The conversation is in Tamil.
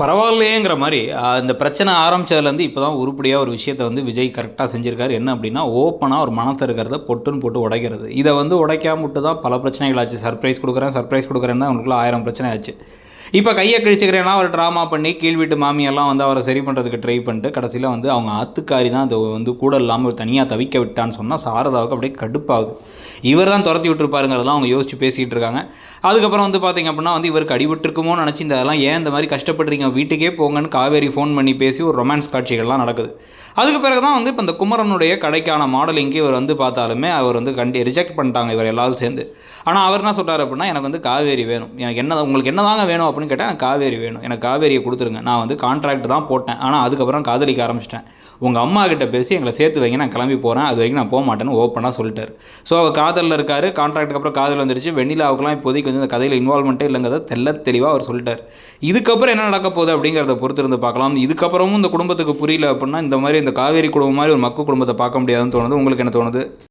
பரவாயில்லையேங்கிற மாதிரி அந்த இந்த பிரச்சனை ஆரம்பிச்சதுலேருந்து இப்போ தான் உருப்படியாக ஒரு விஷயத்தை வந்து விஜய் கரெக்டாக செஞ்சுருக்காரு. என்ன அப்படின்னா ஓப்பனாக ஒரு மனத்தை இருக்கிறத பொட்டுன்னு போட்டு உடைக்கிறது. இதை வந்து உடைக்காம விட்டு தான் பல பிரச்சனைகள் ஆச்சு. சர்ப்ரைஸ் கொடுக்குறேன் சர்ப்ரைஸ் கொடுக்குறேன்னு தான் அவங்களுக்குள்ள ஆயிரம் பிரச்சனை ஆச்சு. இப்போ கையை கிழிச்சுக்கிறேன்னா அவர் ட்ராமா பண்ணி கீழ்வீட்டு மாமியெல்லாம் வந்து அவரை சரி பண்ணுறதுக்கு ட்ரை பண்ணிட்டு கடைசியில் வந்து அவங்க ஆத்துக்காரி தான் அது வந்து கூட இல்லாமல் தனியாக தவிக்க விட்டான்னு சொன்னால் சாரதாவுக்கு அப்படியே கடுப்பாகுது. இவர் தான் துரத்தி விட்டுருப்பாருங்கிறதெல்லாம் அவங்க யோசிச்சு பேசிகிட்டு இருக்காங்க. அதுக்கப்புறம் வந்து பார்த்தீங்க அப்படின்னா வந்து இவருக்கு அடிபட்டிருக்குமோ நினச்சி இந்த அதெல்லாம் ஏன் இந்த மாதிரி கஷ்டப்படுறீங்க? வீட்டுக்கே போங்கன்னு காவேரி ஃபோன் பண்ணி பேசி ஒரு ரொமான்ஸ் காட்சிகள்லாம் நடக்குது. அதுக்கு பிறகு தான் வந்து இப்போ இந்த குமரனுடைய கடைக்கான மாடலிங்க்கு இவர் வந்து பார்த்தாலுமே அவர் வந்து கண்டி ரிஜெக்ட் பண்ணிட்டாங்க இவர் எல்லாரும் சேர்ந்து. ஆனால் அவர் என்ன சொல்கிறார் அப்படின்னா எனக்கு வந்து காவேரி வேணும். எனக்கு என்ன உங்களுக்கு என்ன தாங்க வேணும்? அப்படின்னு கேட்டால் எனக்கு காவேரி வேணும். எனக்கு காவேரியை கொடுத்துருங்க. நான் வந்து கான்ட்ராக்ட் தான் போட்டேன். ஆனால் அதுக்கப்புறம் காதலிக்க ஆரம்பிச்சிட்டேன். உங்கள் அம்மா கிட்ட பேசி எங்களை சேர்த்து வைங்க. நான் கிளம்பி போகிறேன் அது வரைக்கும் நான் போக மாட்டேன்னு ஓப்பனாக சொல்லிட்டார். ஸோ அவர் காதலில் இருக்கார். கான்ட்ராக்ட்டுக்கு அப்புறம் காதல் வந்துருச்சு. வெண்ணிலாவுக்குலாம் இப்போதைக்கு வந்து இந்த கதையில் இன்வால்மெண்ட்டே இல்லைங்கிறத தெல்ல தெளிவாக அவர் சொல்லிட்டார். இதுக்கப்புறம் என்ன நடக்க போகுது அப்படிங்கிறத பொறுத்து இருந்து பார்க்கலாம். இதுக்கப்புறமும் இந்த குடும்பத்துக்கு புரியல அப்படின்னா இந்த மாதிரி இந்த காவேரி குடும்பம் மாதிரி ஒரு மக்கு குடும்பத்தை பார்க்க முடியாதுன்னு தோணுது. உங்களுக்கு என்ன தோணுது?